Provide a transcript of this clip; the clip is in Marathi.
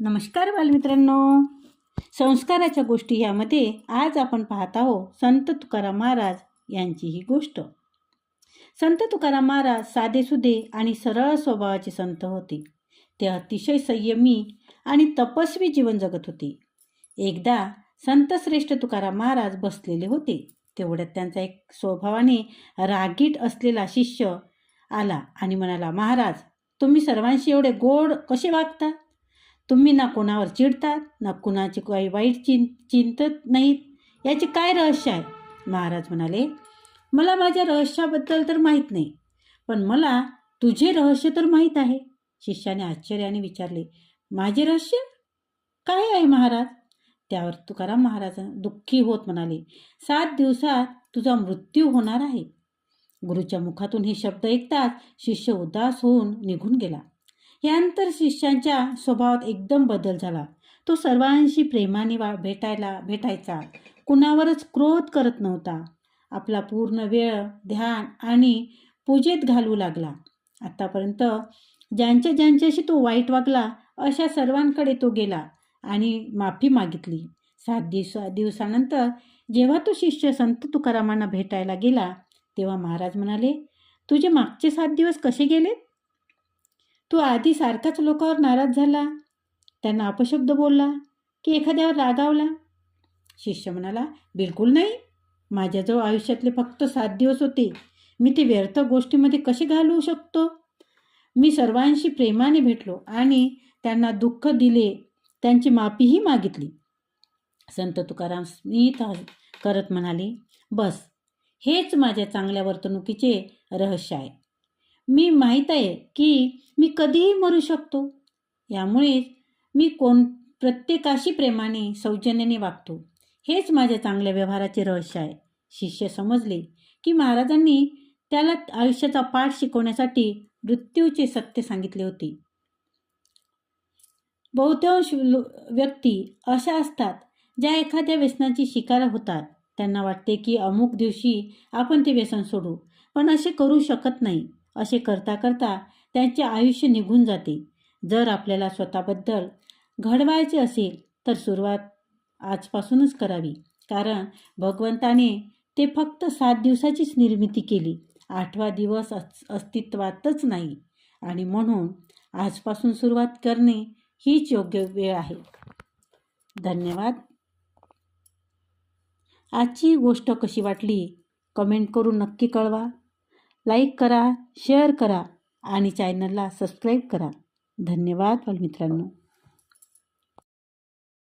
नमस्कार बालमित्रांनो. संस्काराच्या गोष्टी यामध्ये आज आपण पाहत आहोत संत तुकाराम महाराज यांची ही गोष्ट. संत तुकाराम महाराज साधेसुधे आणि सरळ स्वभावाचे संत होते. ते अतिशय संयमी आणि तपस्वी जीवन जगत होते. एकदा संत श्रेष्ठ तुकाराम महाराज बसलेले होते. तेवढ्यात त्यांचा एक स्वभावाने रागीट असलेला शिष्य आला आणि म्हणाला महाराज तुम्ही सर्वांशी एवढे गोड कसे वागता? तुम्ही ना कोणावर चिडतात ना कुणाची काही वाईट चिं चिंतत नाहीत. याचे काय रहस्य आहे? महाराज म्हणाले मला माझ्या रहस्याबद्दल तर माहीत नाही पण मला तुझे रहस्य तर माहीत आहे. शिष्याने आश्चर्याने विचारले माझे रहस्य? काय आहे महाराज? त्यावर तुकाराम महाराज दुःखी होत म्हणाले सात दिवसात तुझा मृत्यू होणार आहे. गुरुच्या मुखातून हे शब्द ऐकताच शिष्य उदास होऊन निघून गेला. यानंतर शिष्यांच्या स्वभावात एकदम बदल झाला. तो सर्वांशी प्रेमाने वा भेटायला भेटायचा. कुणावरच क्रोध करत नव्हता. आपला पूर्ण वेळ ध्यान आणि पूजेत घालू लागला. आत्तापर्यंत ज्यांच्या ज्यांच्याशी तो वाईट वागला अशा सर्वांकडे तो गेला आणि माफी मागितली. सात दिवसा दिवसानंतर जेव्हा तो शिष्य संत तुकारामांना भेटायला गेला तेव्हा महाराज म्हणाले तुझे मागचे सात दिवस कसे गेलेत? तू आधी सारखाच लोकांवर नाराज झाला. त्यांना अपशब्द बोलला की एखाद्यावर रागावला. शिष्य म्हणाला बिलकुल नाही. माझ्याजवळ आयुष्यातले फक्त सात दिवस होते. मी ते व्यर्थ गोष्टीमध्ये कसे घालवू शकतो? मी सर्वांशी प्रेमाने भेटलो आणि त्यांना दुःख दिले. त्यांची माफीही मागितली. संत तुकाराम स्मित करत म्हणाले बस. हेच माझ्या चांगल्या वर्तणुकीचे रहस्य आहे. मी माहीत आहे की मी कधीही मरू शकतो. यामुळे मी कोण प्रत्येकाशी प्रेमाने सौजन्याने वागतो. हेच माझ्या चांगल्या व्यवहाराचे रहस्य आहे. शिष्य समजले की महाराजांनी त्याला आयुष्याचा पाठ शिकवण्यासाठी मृत्यूचे सत्य सांगितले होते. बहुतांश लो- व्यक्ती अशा असतात ज्या एखाद्या व्यसनाची शिकार होतात. त्यांना वाटते की अमुक दिवशी आपण ते व्यसन सोडू पण असे करू शकत नाही. असे करता करता त्यांचे आयुष्य निघून जाते. जर आपल्याला स्वतःबद्दल घडवायचे असेल तर सुरुवात आजपासूनच करावी. कारण भगवंताने ते फक्त सात दिवसाचीच निर्मिती केली. आठवा दिवस अस् अस्तित्वातच नाही. आणि म्हणून आजपासून सुरुवात करणे हीच योग्य वेळ आहे. धन्यवाद. आजची गोष्ट कशी वाटली? कमेंट करून नक्की कळवा. लाईक करा शेअर करा आणि चॅनलला सबस्क्राईब करा. धन्यवाद बालमित्रांनो